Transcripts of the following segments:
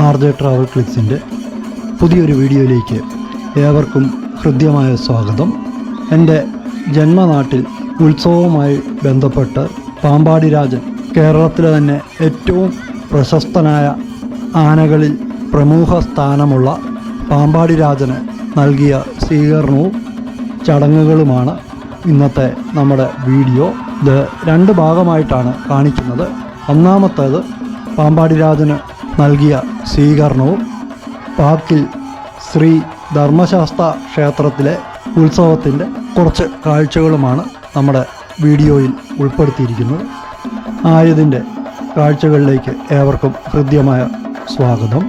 R J travel ക്ലിക്സിന്റെ പുതിയൊരു വീഡിയോയിലേക്ക് ഏവർക്കും ഹൃദ്യമായ സ്വാഗതം. എന്റെ ജന്മനാട്ടിൽ ഉത്സവവുമായി ബന്ധപ്പെട്ട് പാമ്പാടി രാജൻ കേരളത്തിലെ തന്നെ ഏറ്റവും പ്രശസ്തനായ ആനകളിൽ പ്രമുഖ സ്ഥാനമുള്ള പാമ്പാടി രാജന് നൽകിയ സ്വീകരണവും ചടങ്ങുകളുമാണ് ഇന്നത്തെ നമ്മുടെ വീഡിയോ. ഇത് രണ്ട് ഭാഗമായിട്ടാണ് കാണിക്കുന്നത്. ഒന്നാമത്തേത് പാമ്പാടി രാജന് നൽകിയ സ്വീകരണവും പാക്കിൽ ശ്രീ ധർമ്മശാസ്ത്ര ക്ഷേത്രത്തിലെ ഉത്സവത്തിന്റെ കുറച്ച് കാഴ്ചകളുമാണ് നമ്മുടെ വീഡിയോയിൽ ഉൾപ്പെടുത്തിയിരിക്കുന്നത്. ആയതിന്റെ കാഴ്ചകളിലേക്ക് ഏവർക്കും ഹൃദ്യമായ സ്വാഗതം.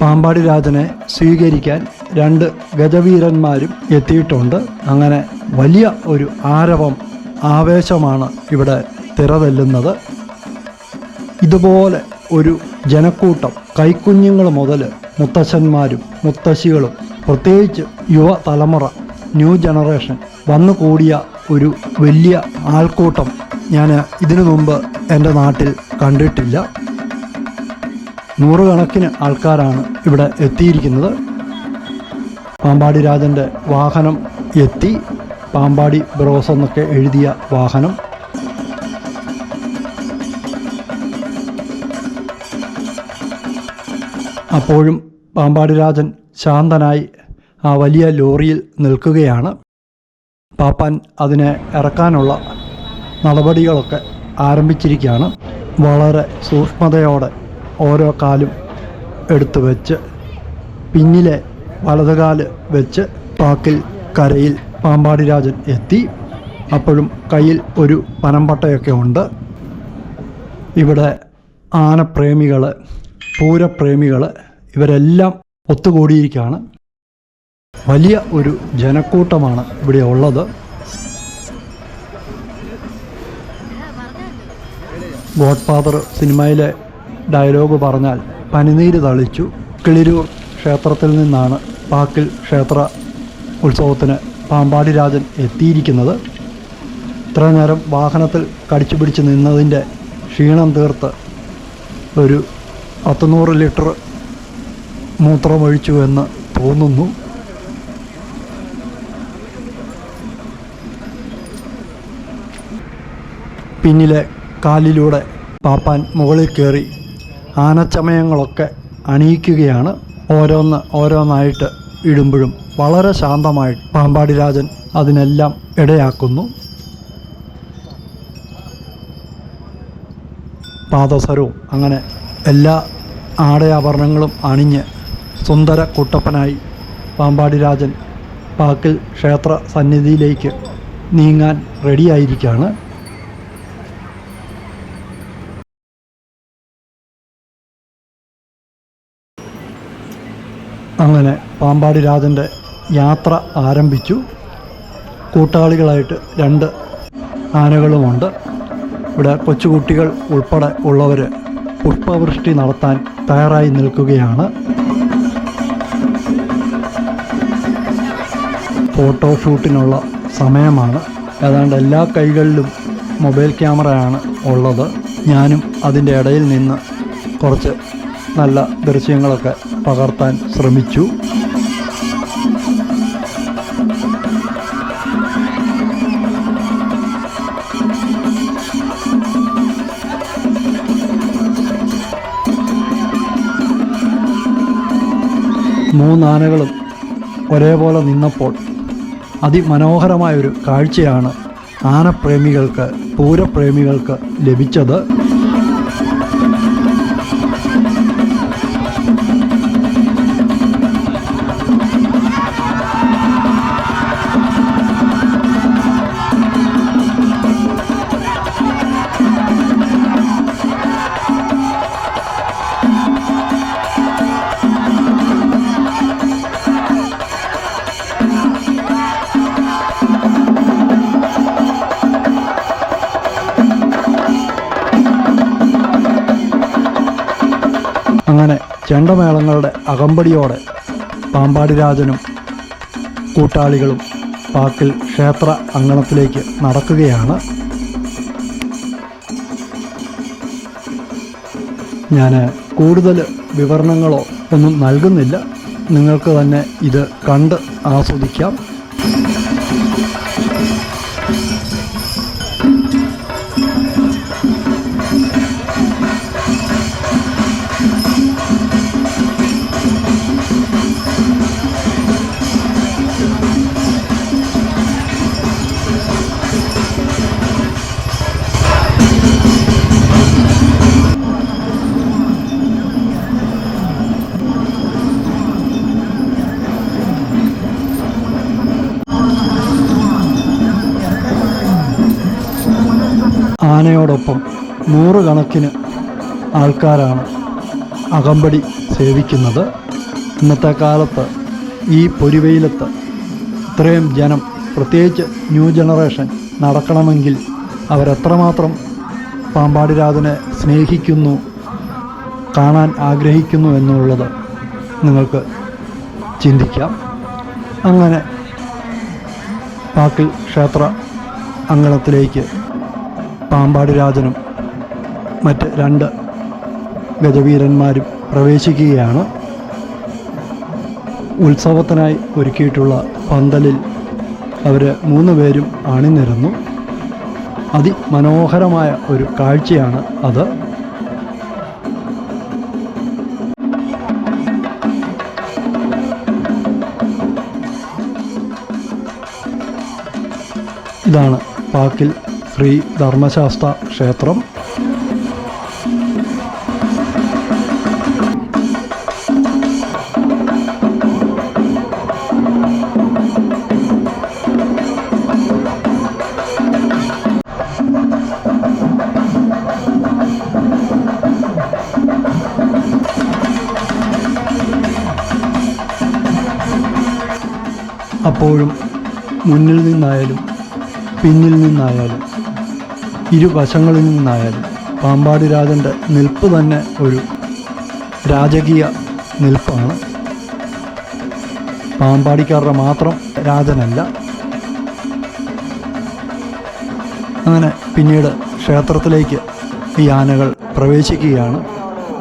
പാമ്പാടി രാജനെ സ്വീകരിക്കാൻ രണ്ട് ഗജവീരന്മാരും എത്തിയിട്ടുണ്ട്. അങ്ങനെ വലിയ ഒരു ആരവം ആവേശമാണ് ഇവിടെ തിരതെല്ലുന്നത് ഇതുപോലെ ഒരു ജനക്കൂട്ടം കൈക്കുഞ്ഞുങ്ങൾ മുതൽ മുത്തശ്ശന്മാരും മുത്തശ്ശികളും പ്രത്യേകിച്ച് യുവ തലമുറ ന്യൂ ജനറേഷൻ വന്നു കൂടിയ ഒരു വലിയ ആൾക്കൂട്ടം ഞാൻ ഇതിനു മുമ്പ് എന്റെ നാട്ടിൽ കണ്ടിട്ടില്ല. നൂറുകണക്കിന് ആൾക്കാരാണ് ഇവിടെ എത്തിയിരിക്കുന്നത്. പാമ്പാടി രാജന്റെ വാഹനം എത്തി. പാമ്പാടി ബ്രോസ് എന്നൊക്കെ എഴുതിയ വാഹനം. അപ്പോഴും പാമ്പാടി രാജൻ ശാന്തനായി ആ വലിയ ലോറിയിൽ നിൽക്കുകയാണ്. പാപ്പാൻ അതിനെ ഇറക്കാനുള്ള നടപടികളൊക്കെ ആരംഭിച്ചിരിക്കുകയാണ്. വളരെ സൂക്ഷ്മതയോടെ ഓരോ കാലും എടുത്തു വെച്ച് പിന്നിലെ വലതുകാൽ വെച്ച് പാക്കിൽ കരയിൽ പാമ്പാടി രാജൻ എത്തി. അപ്പോഴും കയ്യിൽ ഒരു പനമ്പട്ടയൊക്കെ ഉണ്ട്. ഇവിടെ ആനപ്രേമികൾ പൂരപ്രേമികൾ ഇവരെല്ലാം ഒത്തുകൂടിയിരിക്കുകയാണ്. വലിയ ഒരു ജനക്കൂട്ടമാണ് ഇവിടെ ഉള്ളത്. ഗോഡ് ഫാദർ സിനിമയിലെ ഡയലോഗ് പറഞ്ഞാൽ പനിനീര് തളിച്ചു. കിളിരൂർ ക്ഷേത്രത്തിൽ നിന്നാണ് പാക്കിൽ ക്ഷേത്ര ഉത്സവത്തിന് പാമ്പാടി രാജൻ എത്തിയിരിക്കുന്നത്. ഇത്ര നേരം വാഹനത്തിൽ കടിച്ചു പിടിച്ച് നിന്നതിന്റെ ക്ഷീണം തീർത്ത് ഒരു പത്തുനൂറ് ലിറ്റർ മൂത്രമൊഴിച്ചു എന്ന് തോന്നുന്നു. പിന്നിലെ കാലിലൂടെ പാപ്പാൻ മുകളിൽ കയറി ആനച്ചമയങ്ങളൊക്കെ അണിയിക്കുകയാണ്. ഓരോന്ന് ഓരോന്നായിട്ട് ഇടുമ്പോഴും വളരെ ശാന്തമായി പാമ്പാടി രാജൻ അതിനെല്ലാം ഇടയാക്കുന്നു. പാദസരവും അങ്ങനെ എല്ലാ ആടയാഭരണങ്ങളും അണിഞ്ഞ് സുന്ദര കുട്ടപ്പനായി പാമ്പാടി രാജൻ പാക്കിൽ ക്ഷേത്ര സന്നിധിയിലേക്ക് നീങ്ങാൻ റെഡിയായിരിക്കുകയാണ് അങ്ങനെ പാമ്പാടി രാജന്റെ യാത്ര ആരംഭിച്ചു. കൂട്ടാളികളായിട്ട് രണ്ട് ആനകളുമുണ്ട്. ഇവിടെ കൊച്ചുകുട്ടികൾ ഉൾപ്പെടെ ഉള്ളവർ പുഷ്പവൃഷ്ടി നടത്താൻ തയ്യാറായി നിൽക്കുകയാണ്. ഫോട്ടോ ഷൂട്ടിനുള്ള സമയമാണ്. ഏതാണ്ട് എല്ലാ കൈകളിലും മൊബൈൽ ക്യാമറയാണ് ഉള്ളത്. ഞാനും അതിന്റെ ഇടയിൽ നിന്ന് കുറച്ച് നല്ല ദൃശ്യങ്ങളൊക്കെ പകർത്താൻ ശ്രമിച്ചു. മൂന്നാനകളും ഒരേപോലെ നിന്നപ്പോൾ അതിമനോഹരമായൊരു കാഴ്ചയാണ് ആനപ്രേമികൾക്ക് പൂരപ്രേമികൾക്ക് ലഭിച്ചത്. അങ്ങനെ ചെണ്ടമേളങ്ങളുടെ അകമ്പടിയോടെ പാമ്പാടി രാജനും കൂട്ടാളികളും പാക്കിൽ ക്ഷേത്ര അങ്കണത്തിലേക്ക് നടക്കുകയാണ്. ഞാൻ കൂടുതൽ വിവരണങ്ങളോ ഒന്നും നൽകുന്നില്ല. നിങ്ങൾക്ക് തന്നെ ഇത് കണ്ട് ആസ്വദിക്കാം. ആനയോടൊപ്പം നൂറുകണക്കിന് ആൾക്കാരാണ് അകമ്പടി സേവിക്കുന്നത്. ഇന്നത്തെ കാലത്ത് ഈ പൊരിവെയിലത്ത് ഇത്രയും ജനം പ്രത്യേകിച്ച് ന്യൂ ജനറേഷൻ നടക്കണമെങ്കിൽ അവരെത്രമാത്രം പാമ്പാടി രാജനെ സ്നേഹിക്കുന്നു കാണാൻ ആഗ്രഹിക്കുന്നു എന്നുള്ളത് നിങ്ങൾക്ക് ചിന്തിക്കാം. അങ്ങനെ പാക്കിൽ ക്ഷേത്ര അങ്കണത്തിലേക്ക് പാമ്പാടി രാജനും മറ്റ് രണ്ട് ഗജവീരന്മാരും പ്രവേശിക്കുകയാണ്. ഉത്സവത്തിനായി ഒരുക്കിയിട്ടുള്ള പന്തലിൽ അവർ മൂന്ന് പേരും അണിനിരുന്നു. അതിമനോഹരമായ ഒരു കാഴ്ചയാണ് അത്. ഇതാണ് പാക്കിൽ ശ്രീ ധർമ്മശാസ്ത്ര ക്ഷേത്രം. അപ്പോഴും മുന്നിൽ നിന്നായാലും പിന്നിൽ നിന്നായാലും ഇരുവശങ്ങളിൽ നിന്നായാലും പാമ്പാടി രാജന്റെ നിൽപ്പ് തന്നെ ഒരു രാജകീയ നിൽപ്പാണ്. പാമ്പാടിക്കാരുടെ മാത്രം രാജനല്ല. അങ്ങനെ പിന്നീട് ക്ഷേത്രത്തിലേക്ക് ഈ ആനകൾ പ്രവേശിക്കുകയാണ്.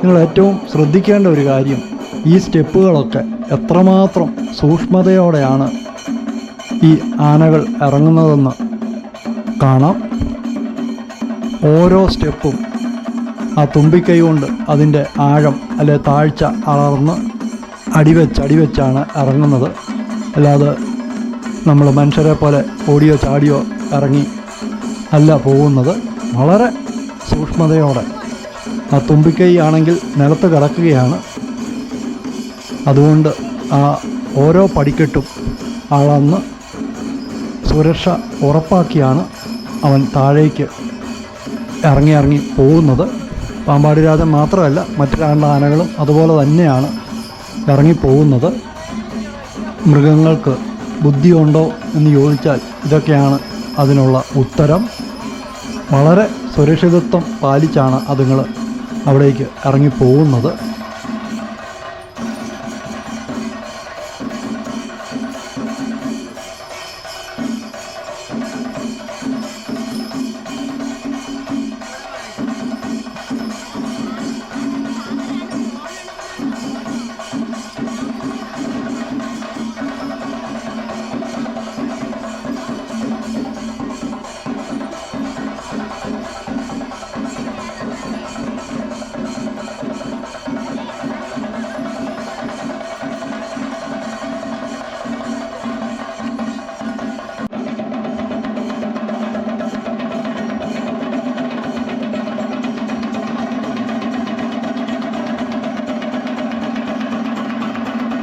നിങ്ങൾ ഏറ്റവും ശ്രദ്ധിക്കേണ്ട ഒരു കാര്യം ഈ സ്റ്റെപ്പുകളൊക്കെ എത്രമാത്രം സൂക്ഷ്മതയോടെയാണ് ഈ ആനകൾ ഇറങ്ങുന്നതെന്ന് കാണാം. ഓരോ സ്റ്റെപ്പും ആ തുമ്പിക്കൈ കൊണ്ട് അതിന്റെ ആഴം അല്ലെ താഴ്ച അളർന്ന് അടിവെച്ച് അടിവെച്ചാണ് ഇറങ്ങുന്നത്. അല്ലാതെ നമ്മൾ മനുഷ്യരെ പോലെ ഓടിയോ ചാടിയോ ഇറങ്ങി അല്ല പോകുന്നത്. വളരെ സൂക്ഷ്മതയോടെ. ആ തുമ്പിക്കൈ ആണെങ്കിൽ നിലത്ത് കിടക്കുകയാണ്. അതുകൊണ്ട് ആ ഓരോ പടിക്കെട്ടും അളന്ന് സുരക്ഷ ഉറപ്പാക്കിയാണ് അവൻ താഴേക്ക് ഇറങ്ങി ഇറങ്ങി പോകുന്നത്. പാമ്പാടി രാജൻ മാത്രമല്ല മറ്റു രണ്ട് ആനകളും അതുപോലെ തന്നെയാണ് ഇറങ്ങിപ്പോകുന്നത് മൃഗങ്ങൾക്ക് ബുദ്ധിയുണ്ടോ എന്ന് ചോദിച്ചാൽ ഇതൊക്കെയാണ് അതിനുള്ള ഉത്തരം. വളരെ സുരക്ഷിതത്വം പാലിച്ചാണ് അതുങ്ങൾ അവിടേക്ക് ഇറങ്ങി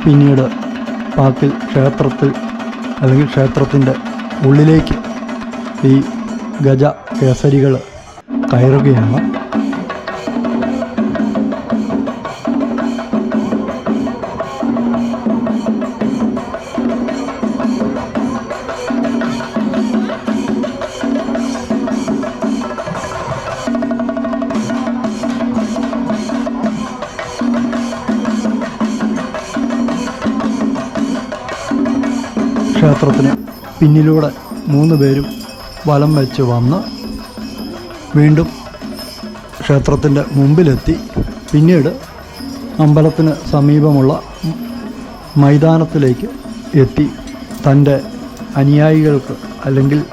പിന്നീട് പാക്കിൽ ക്ഷേത്രത്തിൽ അല്ലെങ്കിൽ ക്ഷേത്രത്തിന്റെ ഉള്ളിലേക്ക് ഈ ഗജ കേസരികൾ കയറുകയാണ്. ക്ഷേത്രത്തിന് പിന്നിലൂടെ മൂന്ന് പേരും വലം വെച്ച് വന്ന് വീണ്ടും ക്ഷേത്രത്തിന്റെ മുമ്പിലെത്തി. പിന്നീട് അമ്പലത്തിന് സമീപമുള്ള മൈതാനത്തിലേക്ക് എത്തി. തന്റെ അനുയായികൾക്ക് അല്ലെങ്കിൽ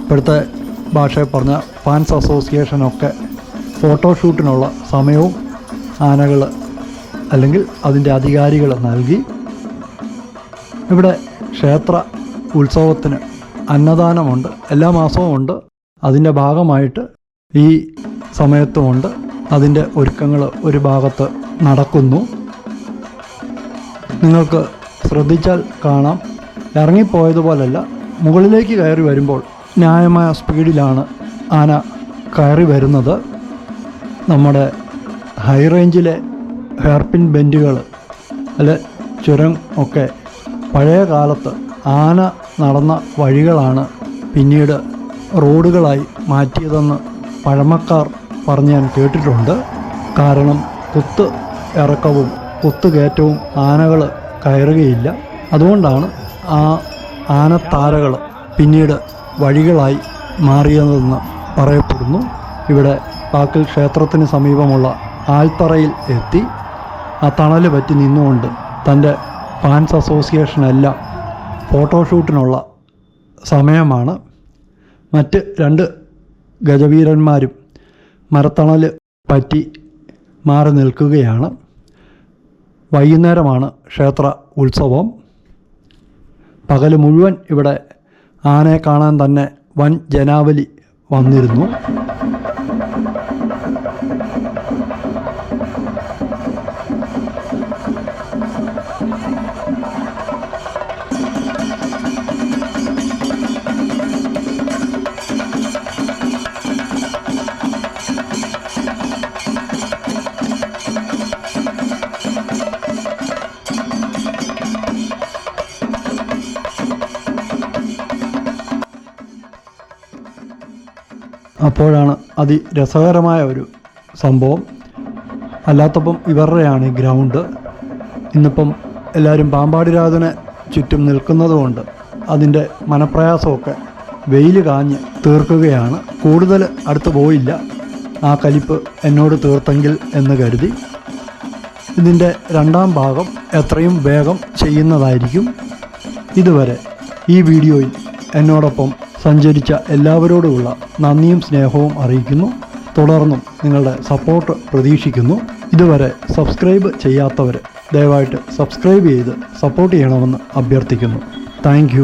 ഇപ്പോഴത്തെ ഭാഷയെ പറഞ്ഞ ഫാൻസ് അസോസിയേഷനൊക്കെ ഫോട്ടോഷൂട്ടിനുള്ള സമയവും ആനകൾ അല്ലെങ്കിൽ അതിന്റെ അധികാരികൾ നൽകി. ഇവിടെ ക്ഷേത്ര ഉത്സവത്തിന് അന്നദാനമുണ്ട് എല്ലാ മാസവും ഉണ്ട്. അതിന്റെ ഭാഗമായിട്ട് ഈ സമയത്തുമുണ്ട് അതിന്റെ ഒരുക്കങ്ങൾ ഒരു ഭാഗത്ത് നടക്കുന്നു. നിങ്ങൾക്ക് ശ്രദ്ധിച്ചാൽ കാണാം. ഇറങ്ങിപ്പോയതുപോലല്ല. മുകളിലേക്ക് കയറി വരുമ്പോൾ ന്യായമായ സ്പീഡിലാണ് ആന കയറി വരുന്നത്. നമ്മുടെ ഹൈ റേഞ്ചിലെ ഹെയർപിൻ ബെൻഡുകൾ അല്ലെ ചുരം ഒക്കെ പഴയ കാലത്ത് ആന നടന്ന വഴികളാണ് പിന്നീട് റോഡുകളായി മാറ്റിയതെന്ന് പഴമക്കാർ പറഞ്ഞ് ഞാൻ കേട്ടിട്ടുണ്ട്. കാരണം കുത്ത് ഇറക്കവും കുത്തുകയറ്റവും ആനകൾ കയറുകയില്ല. അതുകൊണ്ടാണ് ആ ആനത്താരകൾ പിന്നീട് വഴികളായി മാറിയതെന്ന് പറയപ്പെടുന്നു. ഇവിടെ പാക്കിൽ ക്ഷേത്രത്തിന് സമീപമുള്ള ആൽത്തറയിൽ എത്തി ആ തണൽ പറ്റി നിന്നുകൊണ്ട് തന്റെ ഫാൻസ് അസോസിയേഷനെല്ലാം ഫോട്ടോഷൂട്ടിനുള്ള സമയമാണ്. മറ്റ് രണ്ട് ഗജവീരന്മാരും മരത്തണൽ പറ്റി മാറി നിൽക്കുകയാണ്. വൈകുന്നേരമാണ് ക്ഷേത്ര ഉത്സവം. പകൽ മുഴുവൻ ഇവിടെ ആനയെ കാണാൻ തന്നെ വൻ ജനാവലി വന്നിരുന്നു. അപ്പോഴാണ് അതിരസകരമായ ഒരു സംഭവം. അല്ലാത്തപ്പം ഇവരുടെയാണ് ഈ ഗ്രൗണ്ട്. ഇന്നിപ്പം എല്ലാവരും പാമ്പാടി രാജനെ ചുറ്റും നിൽക്കുന്നതുകൊണ്ട് അതിന്റെ മനപ്രയാസമൊക്കെ വെയിൽ കാഞ്ഞ് തീർക്കുകയാണ്. കൂടുതൽ അടുത്ത് പോയില്ല. ആ കലിപ്പ് എന്നോട് തീർത്തെങ്കിൽ എന്ന് കരുതി. ഇതിന്റെ രണ്ടാം ഭാഗം എത്രയും വേഗം ചെയ്യുന്നതായിരിക്കും. ഇതുവരെ ഈ വീഡിയോയിൽ എന്നോടൊപ്പം സഞ്ചരിച്ച എല്ലാവരോടുമുള്ള നന്ദിയും സ്നേഹവും അറിയിക്കുന്നു. തുടർന്നും നിങ്ങളുടെ സപ്പോർട്ട് പ്രതീക്ഷിക്കുന്നു. ഇതുവരെ സബ്സ്ക്രൈബ് ചെയ്യാത്തവർ ദയവായിട്ട് സബ്സ്ക്രൈബ് ചെയ്ത് സപ്പോർട്ട് ചെയ്യണമെന്ന് അഭ്യർത്ഥിക്കുന്നു. താങ്ക്